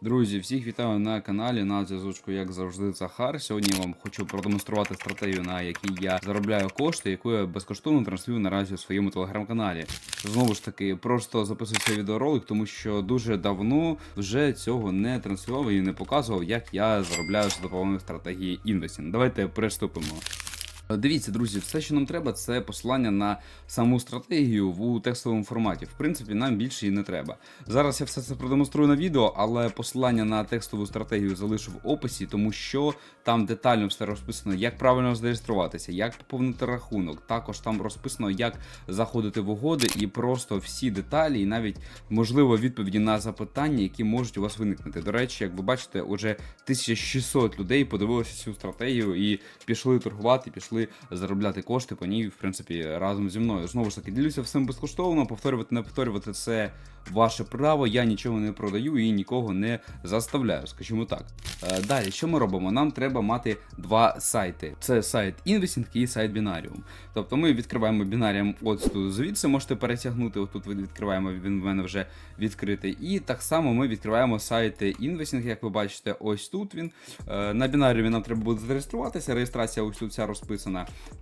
Друзі, всіх вітаю на каналі на зв'язочку, як завжди, Захар. Сьогодні я вам хочу продемонструвати стратегію, на якій я заробляю кошти, яку я безкоштовно транслюю наразі у своєму телеграм-каналі. Знову ж таки, просто записую цей відеоролик, тому що дуже давно вже цього не транслював і не показував, як я заробляю за допомогою стратегії інвестінг. Давайте приступимо. Дивіться, друзі, все, що нам треба, це посилання на саму стратегію в текстовому форматі. В принципі, нам більше і не треба. Зараз я все це продемонструю на відео, але посилання на текстову стратегію залишу в описі, тому що там детально все розписано, як правильно зареєструватися, як поповнити рахунок. Також там розписано, як заходити в угоди, і просто всі деталі, і навіть можливо відповіді на запитання, які можуть у вас виникнути. До речі, як ви бачите, уже 1600 людей подивилися цю стратегію і пішли торгувати, пішли заробляти кошти по ній, в принципі, разом зі мною. Знову ж таки, ділюся всім безкоштовно. Повторювати, не повторювати це ваше право. Я нічого не продаю і нікого не заставляю, скажімо так. Е, Далі, що ми робимо? Нам треба мати два сайти: це сайт Investing і сайт Binarium. Тобто ми відкриваємо Binarium от тут звідси, можете перетягнути. Отут ви відкриваємо, він в мене вже відкритий. І так само ми відкриваємо сайт Investing, як ви бачите, ось тут він. Е, На Binarium нам треба буде зареєструватися. Реєстрація ось тут вся розписана.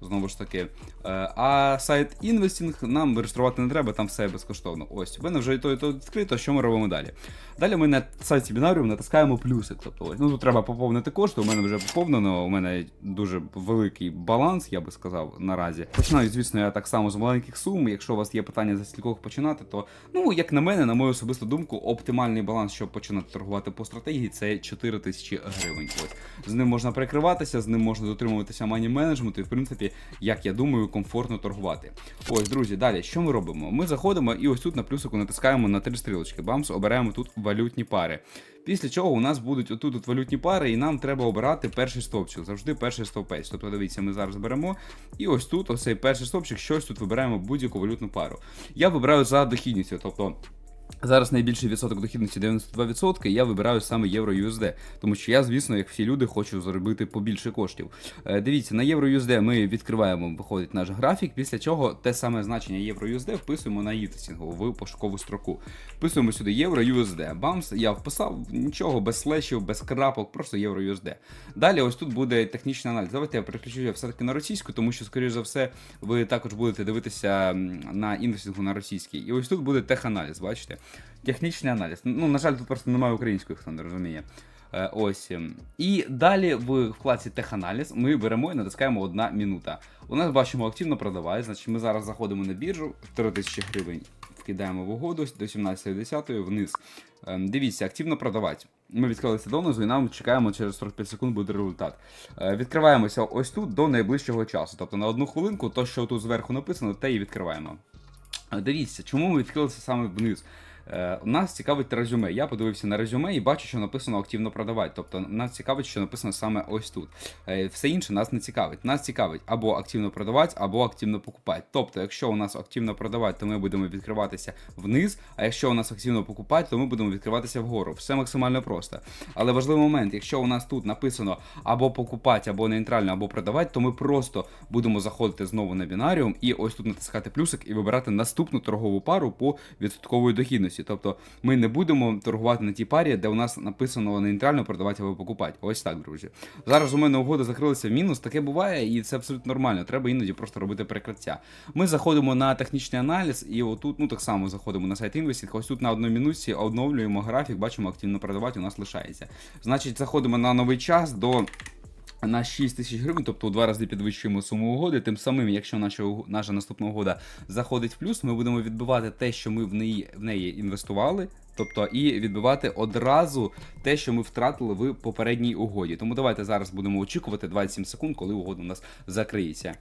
Знову ж таки. Е, А сайт Investing нам реєструвати не треба, там все безкоштовно. Ось, у мене вже і то, і то відкрито. Що ми робимо далі? Далі ми на сайті Binarium натискаємо плюсик. Тобто, ну тут треба поповнити кошти. У мене вже поповнено. У мене дуже великий баланс, я би сказав, наразі. Починаю, звісно, я так само з маленьких сум. Якщо у вас є питання за скількох починати, то ну як на мене, на мою особисту думку, оптимальний баланс, щоб починати торгувати по стратегії, це 4 тисячі гривень. Ось з ним можна прикриватися, з ним можна дотримуватися мані менеджменту, і в принципі, як я думаю, комфортно торгувати. Ось, друзі, далі що ми робимо? Ми заходимо і ось тут на плюсику натискаємо на три стрілочки. Бамс, обираємо тут валютні пари. Після чого у нас будуть отут от валютні пари, і нам треба обирати перший стовпчик. Завжди перший стовпець. Тобто, дивіться, ми зараз беремо. І ось тут, ось цей перший стовпчик, щось тут вибираємо будь-яку валютну пару. Я вибираю за дохідністю, тобто. Зараз найбільший відсоток дохідності 92%, і я вибираю саме євро USD, тому що я, звісно, як всі люди, хочу заробити побільше коштів. Е, дивіться, на євро USD ми відкриваємо, виходить наш графік, після чого те саме значення євро USD вписуємо на євтесінгу в пошукову строку. Вписуємо сюди євро USD. Бамс, я вписав нічого без слешів, без крапок, просто євро USD. Далі ось тут буде технічний аналіз. Давайте я переключу все-таки на російську, тому що, скоріш за все, ви також будете дивитися на інвестингу на російській. І ось тут буде теханаліз, бачите? Технічний аналіз. Ну, на жаль, тут просто немає української, хто не розуміє. Е, Ось. І далі в вкладці теханаліз ми беремо і натискаємо одна минута. У нас бачимо активно продавай, значить ми зараз заходимо на біржу 3000 гривень. Вкидаємо в угоду до 17.10 вниз. Ем, Дивіться, активно продавати. Ми відкрилися донизу і нам чекаємо через 45 секунд буде результат. Е, Відкриваємося ось тут до найближчого часу. Тобто на одну хвилинку, то, що тут зверху написано, те і відкриваємо. Дивіться, чому ми відкрилися саме вниз. Е, нас цікавить резюме. Я подивився на резюме і бачу, що написано активно продавати. Тобто нас цікавить, що написано саме ось тут. Е, Все інше нас не цікавить. Нас цікавить або активно продавати, або активно покупати. Тобто, якщо у нас активно продавати, то ми будемо відкриватися вниз. А якщо у нас активно покупати, то ми будемо відкриватися вгору. Все максимально просто. Але важливий момент, якщо у нас тут написано або покупати, або нейтрально, або продавати, то ми просто будемо заходити знову на бінаріум і ось тут натискати плюсик і вибирати наступну торгову пару по відсоткової дохідності. Тобто ми не будемо торгувати на тій парі, де у нас написано нейтрально продавати або покупати. Ось так, друзі. Зараз у мене угода закрилася в мінус, таке буває, і це абсолютно нормально. Треба іноді просто робити прикриття. Ми заходимо на технічний аналіз, і отут, ну так само заходимо на сайт Investing. Ось тут на одній минутці оновлюємо графік, бачимо, активно продавати у нас лишається. Значить, заходимо на новий час до. На 6 тисяч гривень, тобто у два рази підвищуємо суму угоди. Тим самим, якщо наша наша наступна угода заходить в плюс, ми будемо відбивати те, що ми в неї в неї інвестували. Тобто і відбивати одразу те, що ми втратили в попередній угоді. Тому давайте зараз будемо очікувати 27 секунд, коли угода у нас закриється.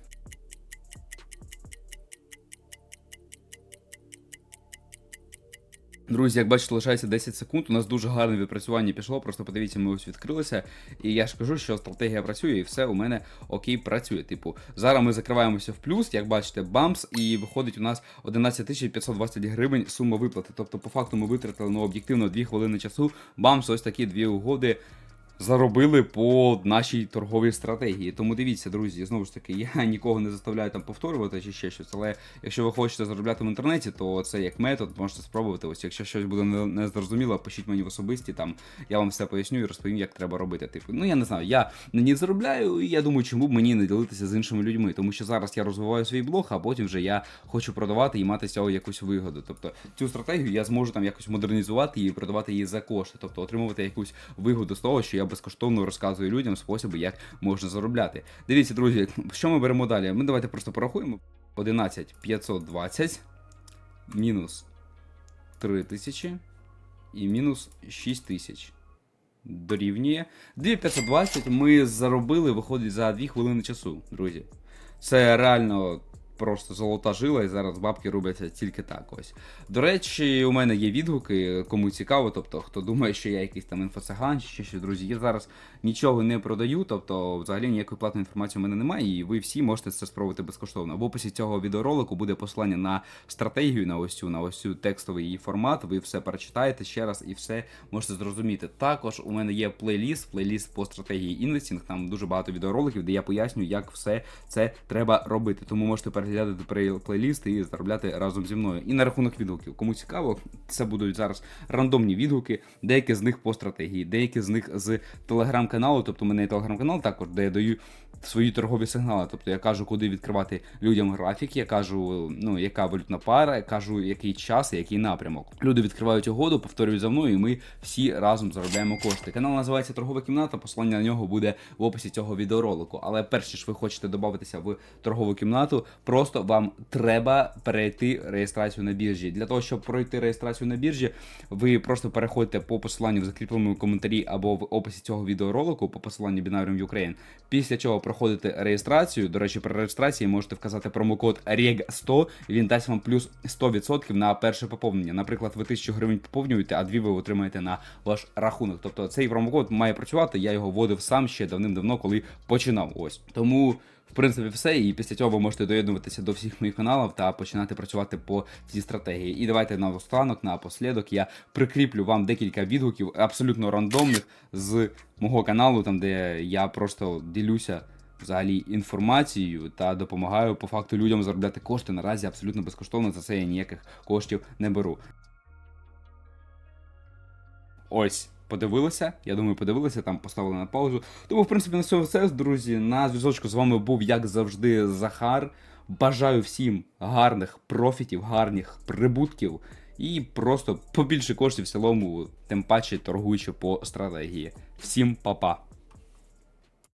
Друзі, як бачите, лишається 10 секунд. У нас дуже гарне відпрацювання пішло. Просто подивіться, ми ось відкрилися. І я ж кажу, що стратегія працює, і все у мене окей працює. Типу, зараз ми закриваємося в плюс, як бачите, бамс, і виходить у нас 11 520 гривень сума виплати. Тобто, по факту ми витратили ну, об'єктивно 2 хвилини часу. Бамс, ось такі дві угоди. Заробили по нашій торговій стратегії. Тому дивіться, друзі, знову ж таки, я нікого не заставляю там повторювати чи ще щось. Але якщо ви хочете заробляти в інтернеті, то це як метод, можете спробувати. Ось якщо щось буде незрозуміло, пишіть мені в особисті, там я вам все поясню і розповім, як треба робити. Типу, ну я не знаю, я ній заробляю, і я думаю, чому б мені не ділитися з іншими людьми. Тому що зараз я розвиваю свій блог, а потім вже я хочу продавати і мати з цього якусь вигоду. Тобто цю стратегію я зможу там якось модернізувати і продавати її за кошти, тобто отримувати якусь вигоду з того, що я безкоштовно розказую людям способи, як можна заробляти. Дивіться, друзі, що ми беремо далі? Ми давайте просто порахуємо. 11 520 мінус 3000 і мінус 6000 дорівнює. 2520 ми заробили, виходить, за 2 хвилини часу, друзі. Це реально просто золота жила, і зараз бабки робляться тільки так ось. До речі, у мене є відгуки, кому цікаво, тобто хто думає, що я якийсь там інфоциган чи ще друзі. Я зараз нічого не продаю, тобто взагалі ніякої платної інформації у мене немає, і ви всі можете це спробувати безкоштовно. В описі цього відеоролику буде посилання на стратегію, на ось цю, на ось цю текстовий її формат. Ви все перечитаєте ще раз і все можете зрозуміти. Також у мене є плейліст, плейліст по стратегії інвестінг. Там дуже багато відеороликів, де я пояснюю, як все це треба робити. Тому можете переглядати плей- плейліст і заробляти разом зі мною. І на рахунок відгуків. Кому цікаво, це будуть зараз рандомні відгуки, деякі з них по стратегії, деякі з них з телеграм-каналу. Тобто мене є телеграм-канал також, де я даю свої торгові сигнали. Тобто я кажу, куди відкривати людям графік, я кажу, ну яка валютна пара, я кажу, який час який напрямок. Люди відкривають угоду, повторюють за мною, і ми всі разом заробляємо кошти. Канал називається Торгова кімната. Посилання на нього буде в описі цього відеоролику. Але перш ніж ви хочете додатися в торгову кімнату, просто вам треба перейти реєстрацію на біржі. Для того, щоб пройти реєстрацію на біржі, ви просто переходите по посиланню в закріпленому коментарі або в описі цього відеоролику по посиланню Binarium Ukraine. Після чого проходите реєстрацію. До речі, при реєстрації можете вказати промокод REG100, він дасть вам плюс 100% на перше поповнення. Наприклад, ви 1000 гривень поповнюєте, а дві ви отримаєте на ваш рахунок. Тобто цей промокод має працювати. Я його вводив сам ще давним-давно, коли починав. Ось тому. Принципі, все, і після цього ви можете доєднуватися до всіх моїх каналів та починати працювати по цій стратегії. І давайте на останок, напослідок, я прикріплю вам декілька відгуків абсолютно рандомних з мого каналу, там де я просто ділюся взагалі інформацією та допомагаю по факту людям заробляти кошти. Наразі абсолютно безкоштовно за це я ніяких коштів не беру. Ось. Подивилися, я думаю, подивилися, там поставили на паузу. Тому, в принципі, на цьому все, друзі. На зв'язочку з вами був, як завжди, Захар. Бажаю всім гарних профітів, гарних прибутків і просто побільше коштів в цілому, тим паче торгуючи по стратегії. Всім па-па!